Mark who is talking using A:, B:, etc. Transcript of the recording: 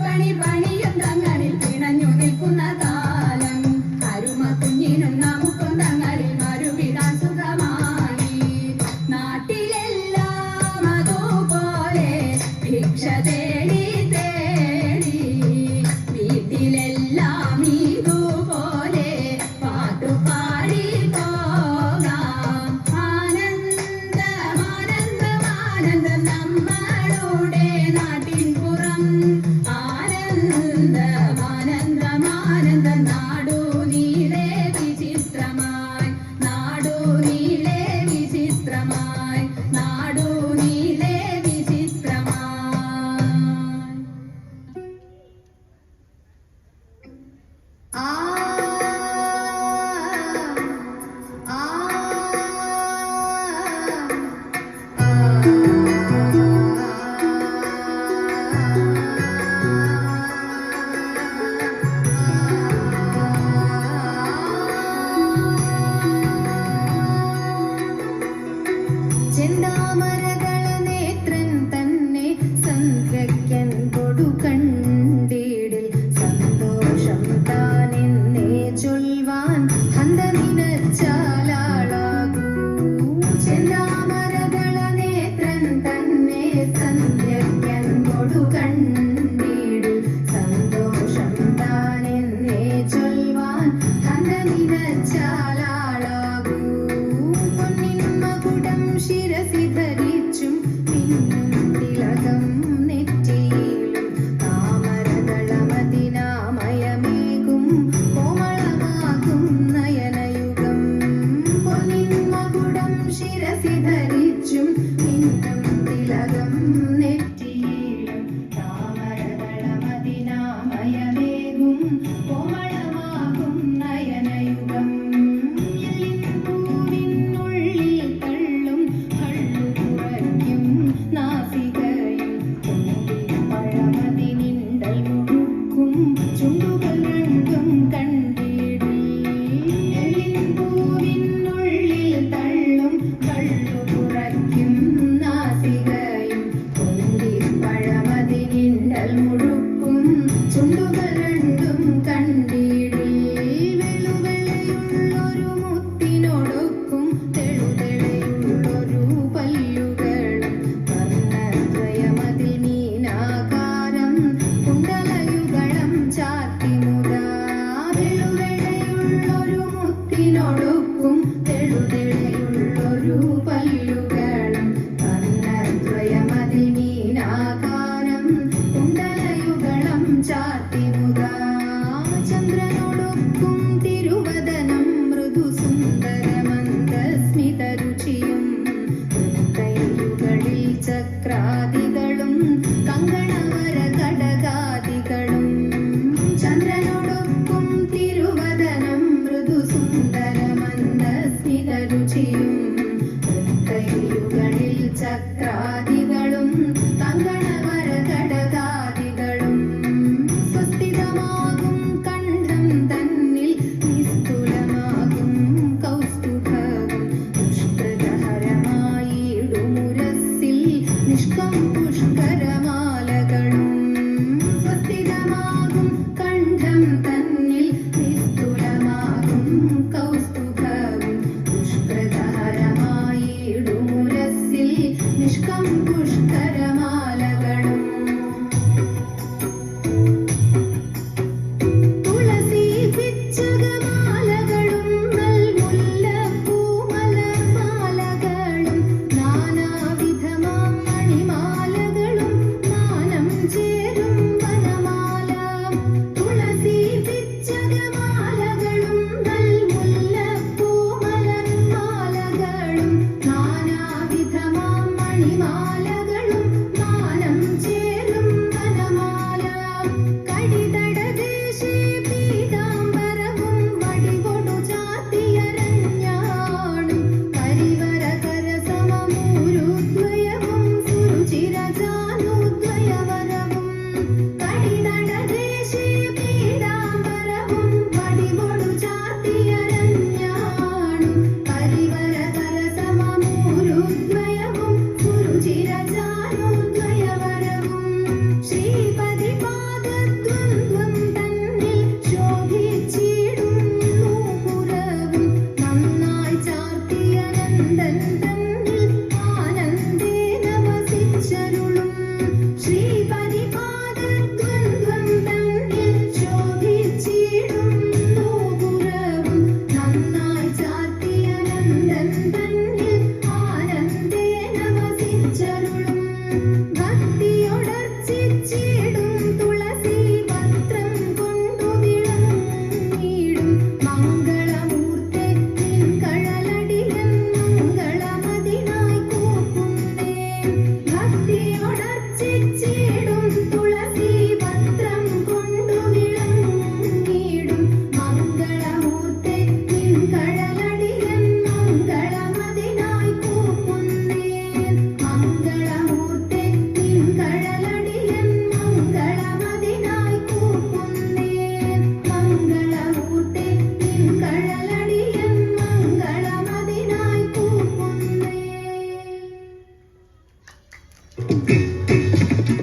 A: പണി പണിയും തങ്ങളിൽ പിണഞ്ഞു നിൽക്കുന്ന കാലം. അരുമ കുഞ്ഞിനും നമുക്കും തങ്ങളിൽ മരുവിടാൻ സുഖമായി നാട്ടിലെല്ലാം അതുപോലെ ഭിക്ഷ തേടി തേടി. വീട്ടിലെല്ലാം ഇതുപോലെ പാട്ടുപാടി പോകാം. ആനന്ദം ആനന്ദം ആനന്ദം നമ്മളുടെ നാട്ടിൽ
B: time.